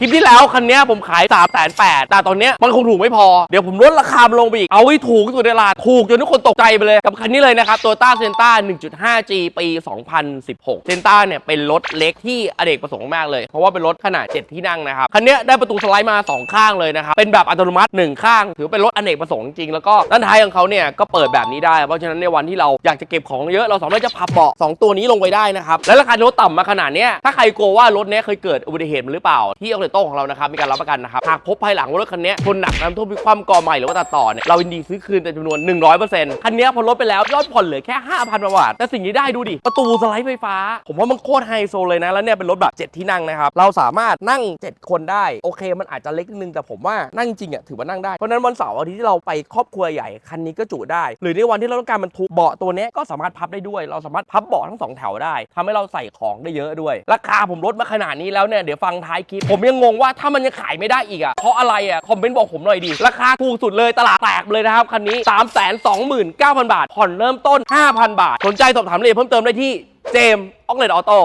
คลิปที่แล้วคันนี้ผมขาย3 8 0 0 0แต่ตอนนี้มันคงถูกไม่พอ เดี๋ยวผมลดราคาลงไปอีก เอาให้ถูกที่สุดในตลาดถูกจนทุกคนตกใจไปเลย กับคันนี้เลยนะครับ Toyota Sienna 1.5G ปี 2016 Sienna เนี่ยเป็นรถเล็กที่อเนกประสงค์มากเลย เพราะว่าเป็นรถขนาด 7 ที่นั่งนะครับ คันนี้ได้ประตูสไลด์มา 2 ข้างเลยนะครับ เป็นแบบอัตโนมัติ 1 ข้าง ถือเป็นรถอเนกประสงค์จริง แล้วก็ด้านท้ายของเขาเนี่ยก็เปิดแบบนี้ได้ เพราะฉะนั้นในวันที่เราอยากจะเก็บของเยอะ เราสามารถจะพับเบาะสองตัวนี้ลงไปได้นะครับ และราคารถต่ำมาขนาดเนี้ยถ้าใครกลัวว่ารถเนี้ยเคยเกิดอุบัติเหตุหรือเปล่าที่เอาเโต้ของเรานะครับมีการรับประกันนะครับหากพบภายหลังว่ารถคันนี้ยชนหนักน้ำท่วมพิความก่อใหม่หรือว่าตัดต่อเนี่ยเรายินดีซื้อคืนเป็นจำนวน 100%คันนี้พอลดไปแล้วยอดผ่อนเหลือแค่ 5,000บาทแต่สิ่งที่ได้ดูดิประตูสไลด์ไฟฟ้า ผมว่ามันโคตรไฮโซเลยนะแล้วเนี่ยเป็นรถแบบ 7 ที่นั่งนะครับเราสามารถนั่ง 7 คนได้โอเค มันอาจจะเล็กนิดนึงแต่ผมว่านั่งจริงอะถือว่านั่งได้เพราะนั้นวันเสาร์อาทิตย์ที่เราไปครอบครัวใหญ่คันนี้ก็จุได้ หรือในวันที่เราต้องการบรรทุกเบาะตัวนี้ก็สามารถพับได้ด้วย เราสามารถพับเบาะทั้งสองแถวได้ทำให้เราใส่ของได้เยอะด้วย ราคาผมลดมาขนาดนี้แล้วเนี่ยเดี๋ยวฟังท้ายคลิปผมยังงงว่าถ้ามันยังขายไม่ได้อีกอะเพราะอะไรอะคอมเมนต์บอกผมหน่อยดิราคาถูกสุดเลยตลาดแตกเลยนะครับคันนี้ 3 2 9 0 0 0 บาทผ่อนเริ่มต้น 5,000 บาท สนใจสอบถามรายละเอียดเพิ่มเติมได้ที่เจมส์ออกเลดออโต้